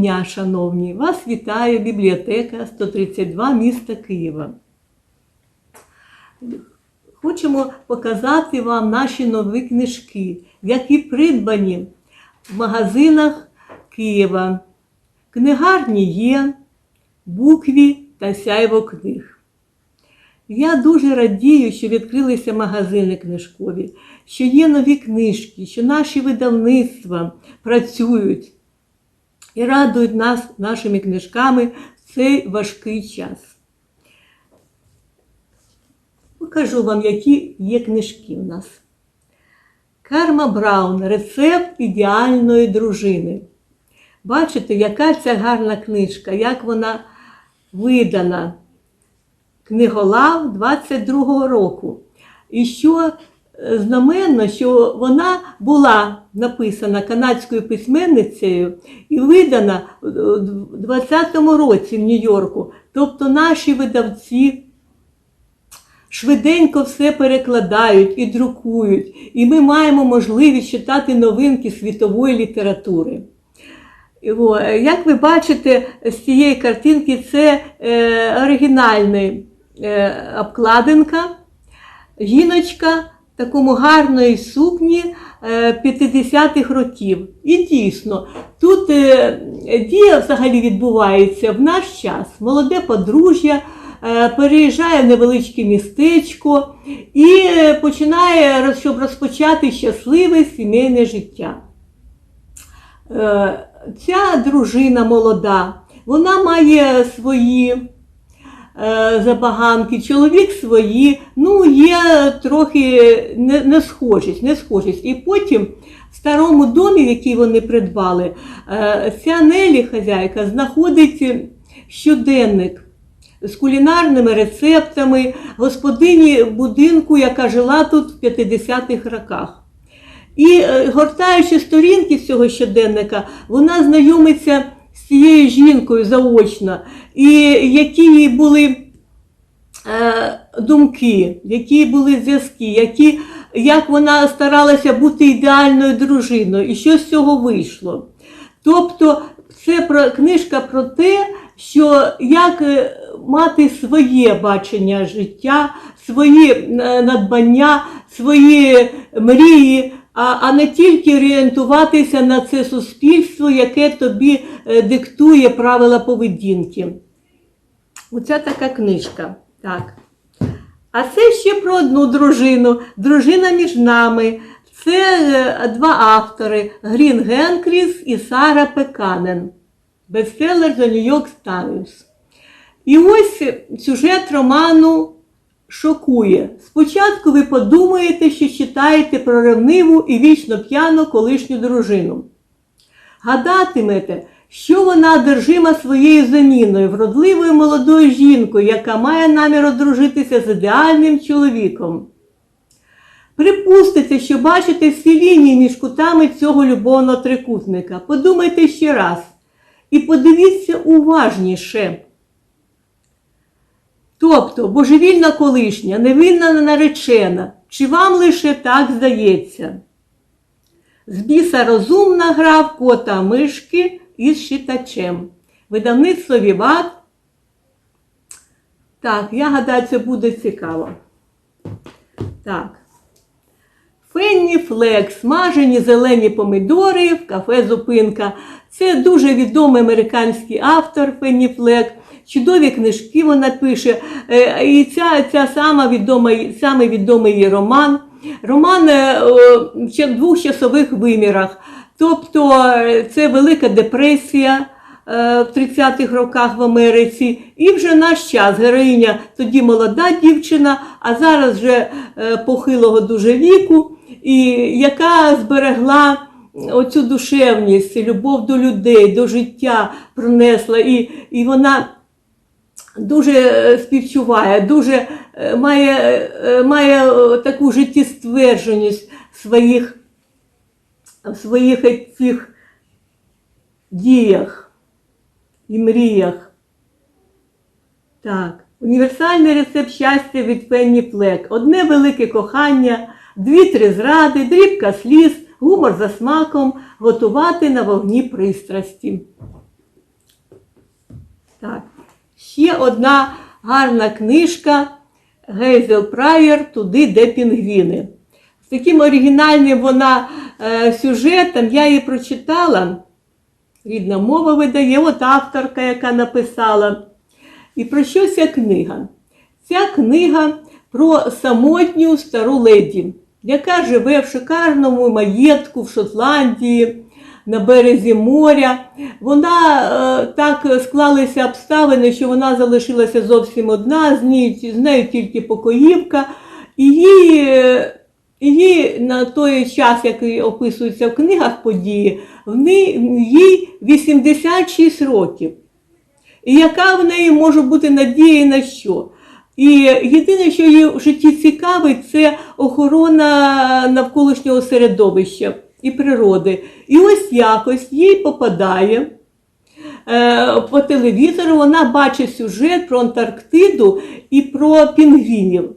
дня, шановні! Вас вітає бібліотека 132 міста Києва. Хочемо показати вам наші нові книжки, які придбані в магазинах Києва. Книгарні є, букві та сяйво книг. Я дуже радію, що відкрилися магазини книжкові, що є нові книжки, що наші видавництва працюють і радують нас нашими книжками в цей важкий час. Покажу вам, які є книжки у нас. Карма Браун. Рецепт ідеальної дружини. Бачите, яка ця гарна книжка, як вона видана. Книголав 22-го року. І що знаменно, що вона була написана канадською письменницею і видана у 20-му році в Нью-Йорку. Тобто наші видавці швиденько все перекладають і друкують, і ми маємо можливість читати новинки світової літератури. Як ви бачите, з цієї картинки це е, оригінальний е, обкладинка, жіночка такому гарної сукні е, 50-х років. І дійсно, тут е, дія взагалі відбувається в наш час. Молоде подружжя е, переїжджає в невеличке містечко і е, починає, щоб розпочати щасливе сімейне життя. Е, Ця дружина молода, вона має свої е, забаганки, чоловік свої, ну, є трохи не, не схожість, не схожість. І потім в старому домі, який вони придбали, е, ця Нелі, хазяйка, знаходить щоденник з кулінарними рецептами господині будинку, яка жила тут в 50-х роках. І е, гортаючи сторінки з цього щоденника, вона знайомиться цією жінкою заочно, і які були е, думки, які були зв'язки, які, як вона старалася бути ідеальною дружиною, і що з цього вийшло. Тобто це про, книжка про те, що як е, мати своє бачення життя, свої е, надбання, свої мрії, а, а не тільки орієнтуватися на це суспільство, яке тобі е, диктує правила поведінки. Оця така книжка. Так. А це ще про одну дружину. Дружина між нами. Це е, два автори Грін Генкріс і Сара Пеканен. Бестселер The New York Times. І ось сюжет роману шокує. Спочатку ви подумаєте, що читаєте про ревниву і вічно п'яну колишню дружину. Гадатимете, що вона одержима своєю заміною, вродливою молодою жінкою, яка має намір одружитися з ідеальним чоловіком. Припустите, що бачите всі лінії між кутами цього любовного трикутника. Подумайте ще раз і подивіться уважніше. Тобто, божевільна колишня, невинна наречена, чи вам лише так здається? З біса розумна гра в кота мишки із читачем. Видавництво Віват. Так, я гадаю, це буде цікаво. Так. Фенні Флек, смажені зелені помідори в кафе Зупинка. Це дуже відомий американський автор Фенні Флек. Чудові книжки вона пише. Е, І ця, ця сама відома, саме відомий роман. Роман е, в двох часових вимірах. Тобто е, це Велика депресія в 30-х роках в Америці. І вже наш час. Героїня тоді молода дівчина, а зараз вже похилого дуже віку, і яка зберегла оцю душевність, любов до людей, до життя пронесла. І, і вона дуже е, співчуває, дуже е, має, е, має таку життєствердженість своїх, в своїх цих діях і мріях. Так, універсальний рецепт щастя від Пенні Флек. Одне велике кохання, дві-три зради, дрібка сліз, гумор за смаком, готувати на вогні пристрасті. Так. Ще одна гарна книжка Гейзел Прайер Туди, де пінгвіни. З таким оригінальним вона е, сюжетом я її прочитала. Рідна мова видає, от авторка, яка написала. І про що ця книга? Ця книга про самотню стару леді, яка живе в шикарному маєтку в Шотландії на березі моря. Вона е, так склалися обставини, що вона залишилася зовсім одна, з, нею, з нею тільки покоївка. Їй, е, на той час, який описується в книгах події, в неї, їй 86 років. І яка в неї може бути надія на що? І єдине, що її в житті цікавить, це охорона навколишнього середовища і природи. І ось якось їй попадає е, по телевізору, вона бачить сюжет про Антарктиду і про пінгвінів.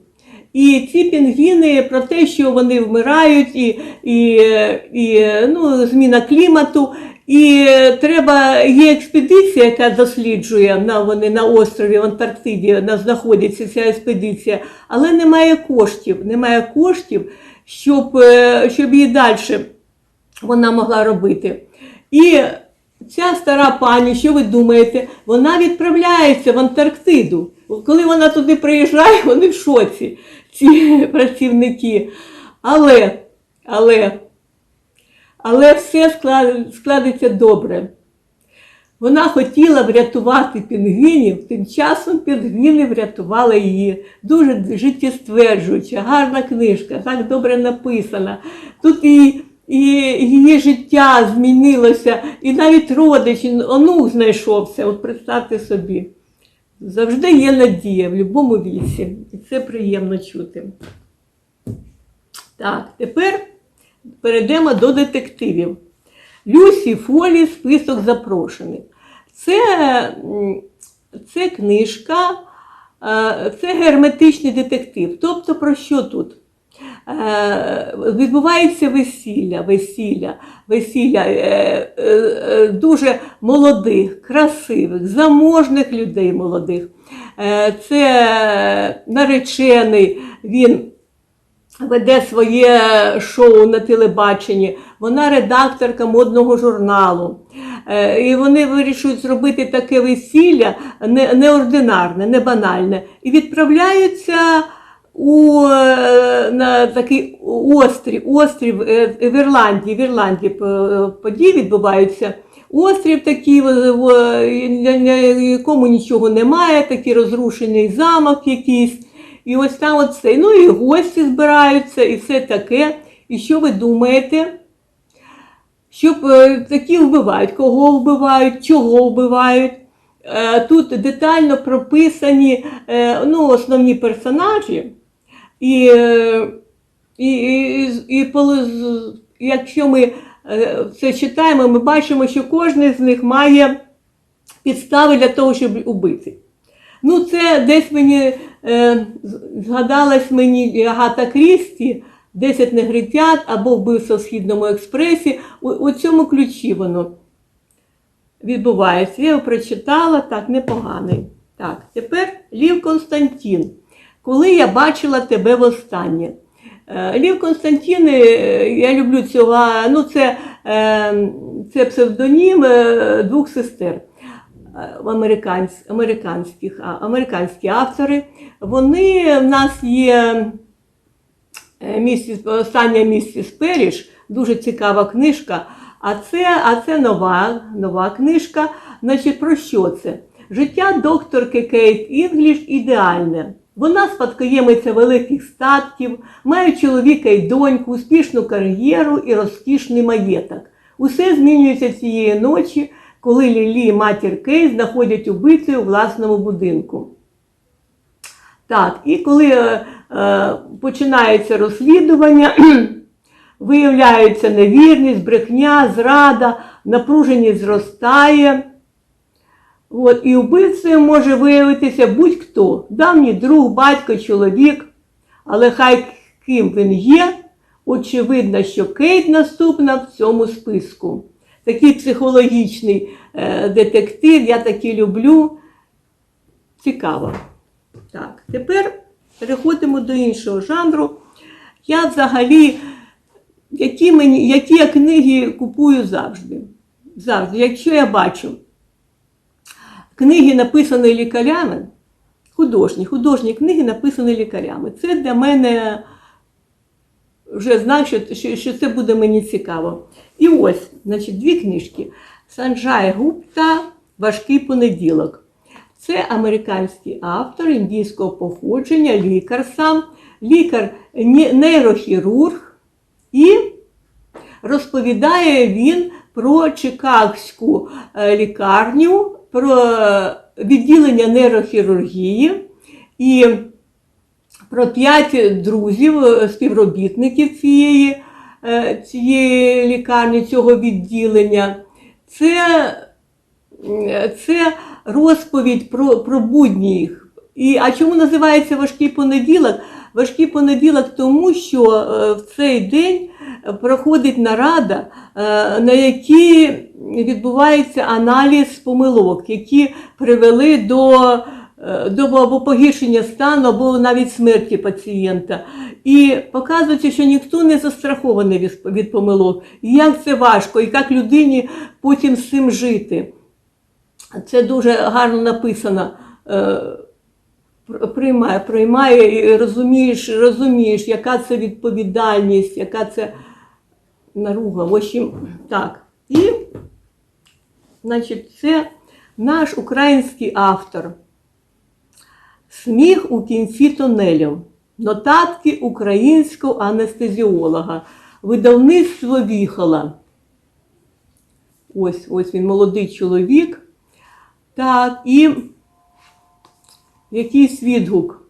І ці пінгвіни про те, що вони вмирають, і, і, і ну, зміна клімату. І треба, є експедиція, яка досліджує на вони на острові в Антарктиді, на, знаходиться ця експедиція, але немає коштів. Немає коштів, щоб, е, щоб її далі вона могла робити. І ця стара пані, що ви думаєте, вона відправляється в Антарктиду. Коли вона туди приїжджає, вони в шоці, ці працівники. Але, але, але все складеться добре. Вона хотіла врятувати пінгвінів, тим часом пінгвіни врятували її. Дуже життєстверджуюча, гарна книжка, так добре написана. Тут і, і її життя змінилося, і навіть родич, онук знайшовся. От представте собі. Завжди є надія в будь-якому віці. І це приємно чути. Так, тепер перейдемо до детективів. Люсі Фолі список запрошених. Це, це книжка, е, це герметичний детектив. Тобто, про що тут? Е, Відбувається весілля, весілля, весілля е, е, дуже молодих, красивих, заможних людей молодих. Це наречений, він веде своє шоу на телебаченні. Вона редакторка модного журналу. І вони вирішують зробити таке весілля неординарне, не банальне. І відправляються у, е, на такий острів, острів е, в Ірландії, в Ірландії е, події відбуваються. Острів такий, на якому нічого немає, такий розрушений замок якийсь. І ось там от. Ну і гості збираються, і все таке. І що ви думаєте? Щоб такі вбивають, кого вбивають, чого вбивають. Тут детально прописані ну, основні персонажі. І, е, і, і, і, якщо ми е, це читаємо, ми бачимо, що кожен з них має підстави для того, щоб убити. Ну, це десь мені е, згадалась мені Агата Крісті, 10 негритят або вбивство в Східному експресі. У, у цьому ключі воно відбувається. Я його прочитала, так, непоганий. Так, тепер Лів Константін. Коли я бачила тебе востаннє. Е, Лів Константін, е, я люблю цього, ну це, е, це псевдонім двох сестер американських, американські автори. Вони в нас є місіс, остання місіс Періш, дуже цікава книжка. А це, а це нова, нова книжка. Значить, про що це? Життя докторки Кейт Інгліш ідеальне. Вона спадкоємиця великих статків, має чоловіка і доньку, успішну кар'єру і розкішний маєток. Усе змінюється цієї ночі, коли Лілі і матір Кейт знаходять убивцю у власному будинку. Так, і коли е, е, починається розслідування, виявляється невірність, брехня, зрада, напруженість зростає. От, і вбивцею може виявитися будь-хто, давній друг, батько, чоловік, але хай ким він є, очевидно, що Кейт наступна в цьому списку. Такий психологічний е, детектив, я такі люблю. цікаво. Так, тепер переходимо до іншого жанру. Я взагалі, які, мені, які я книги купую завжди. Завжди, якщо я бачу книги, написані лікарями, художні, художні книги написані лікарями. Це для мене вже знак, що, що, що це буде мені цікаво. І ось, значить, дві книжки. Санджай Гупта Важкий понеділок. Це американський автор індійського походження, лікар сам, лікар нейрохірург, і розповідає він про Чикагську е, лікарню, про е, відділення нейрохірургії і про п'ять друзів, е, співробітників цієї, е, цієї лікарні, цього відділення. Це, це розповідь про, про будні їх. І, а чому називається важкий понеділок? Важкий понеділок, тому що е, в цей день проходить нарада, е, на якій відбувається аналіз помилок, які привели до, е, до або погіршення стану, або навіть смерті пацієнта. І показується, що ніхто не застрахований від, від помилок. І як це важко, і як людині потім з цим жити. Це дуже гарно написано. Приймає, приймає і розумієш, розумієш, яка це відповідальність, яка це наруга. В общем, так. І, значить, це наш український автор. Сміх у кінці тунелю. Нотатки українського анестезіолога. Видавництво Віхола. Ось ось він молодий чоловік. Так, і якийсь відгук.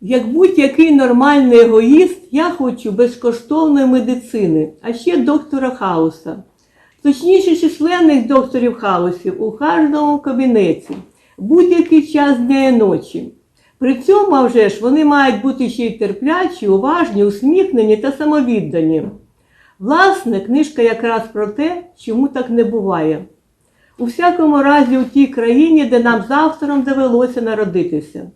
Як будь-який нормальний егоїст, я хочу безкоштовної медицини, а ще доктора Хауса. Точніше, численних докторів хаусів у кожному кабінеті, будь-який час дня і ночі. При цьому, а вже ж, вони мають бути ще й терплячі, уважні, усміхнені та самовіддані. Власне, книжка якраз про те, чому так не буває. У всякому разі, у тій країні, де нам з автором довелося народитися.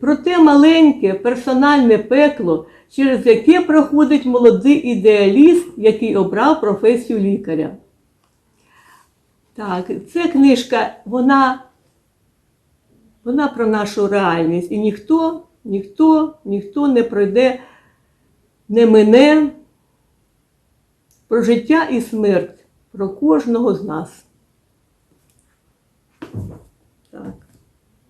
Проте маленьке персональне пекло, через яке проходить молодий ідеаліст, який обрав професію лікаря. Так, ця книжка, вона, вона про нашу реальність. І ніхто, ніхто, ніхто не пройде, не мине про життя і смерть, про кожного з нас. Так.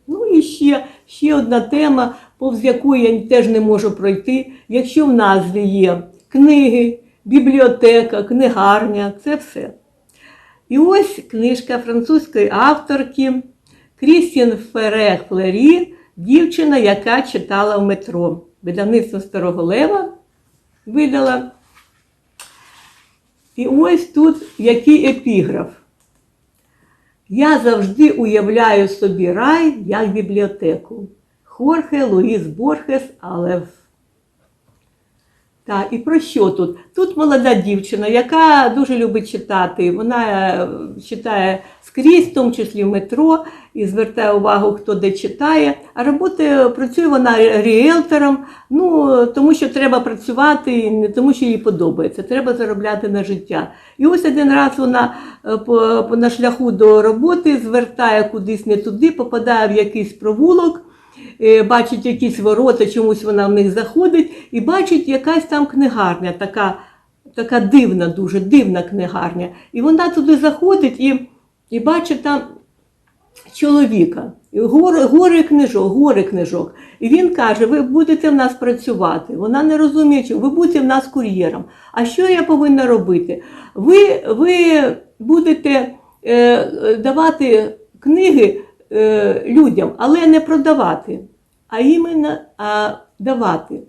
Ну і ще, ще одна тема, повз яку я теж не можу пройти. Якщо в назві є книги, бібліотека, книгарня, це все. І ось книжка французької авторки Крістін Фере Флері, дівчина, яка читала в метро. Видавництво Старого Лева видала. І ось тут який епіграф. Я завжди уявляю собі рай як бібліотеку. Хорхе Луїс Борхес Алев. Так, і про що тут? Тут молода дівчина, яка дуже любить читати. Вона е, читає скрізь, в тому числі в метро, і звертає увагу, хто де читає. А роботи працює вона ріелтором, ну, тому що треба працювати, не тому, що їй подобається. Треба заробляти на життя. І ось один раз вона е, по, по, на шляху до роботи звертає кудись не туди, попадає в якийсь провулок. Е, Бачить якісь ворота, чомусь вона в них заходить, і бачить якась там книгарня, така, така дивна, дуже дивна книгарня. І вона туди заходить і, і бачить там чоловіка. Гори книжок, гори книжок. І він каже: ви будете в нас працювати. Вона не розуміє, що ви будете в нас кур'єром. А що я повинна робити? Ви, ви будете е, давати книги е, людям, але не продавати, а іменно а, давати.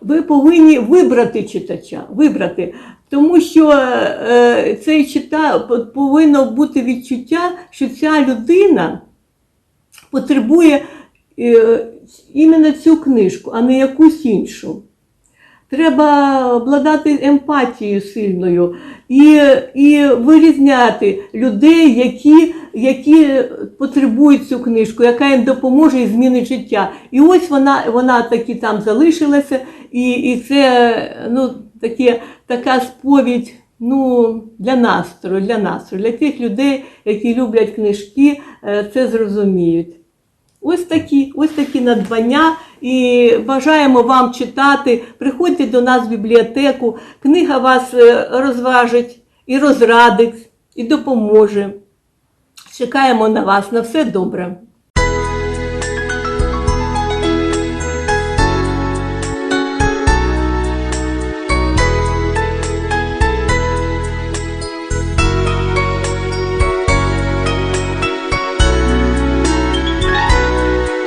Ви повинні вибрати читача, вибрати, тому що е, цей чита повинно бути відчуття, що ця людина потребує е, іменно цю книжку, а не якусь іншу. Треба обладати емпатією сильною і, і вирізняти людей, які, які потребують цю книжку, яка їм допоможе і змінить життя. І ось вона, вона таки там залишилася, і, і це ну, таке, така сповідь. Ну, для настрою, для настрою, для тих людей, які люблять книжки, е, це зрозуміють. Ось такі, ось такі надбання. І бажаємо вам читати. Приходьте до нас в бібліотеку. Книга вас е, розважить і розрадить, і допоможе. Чекаємо на вас. На все добре.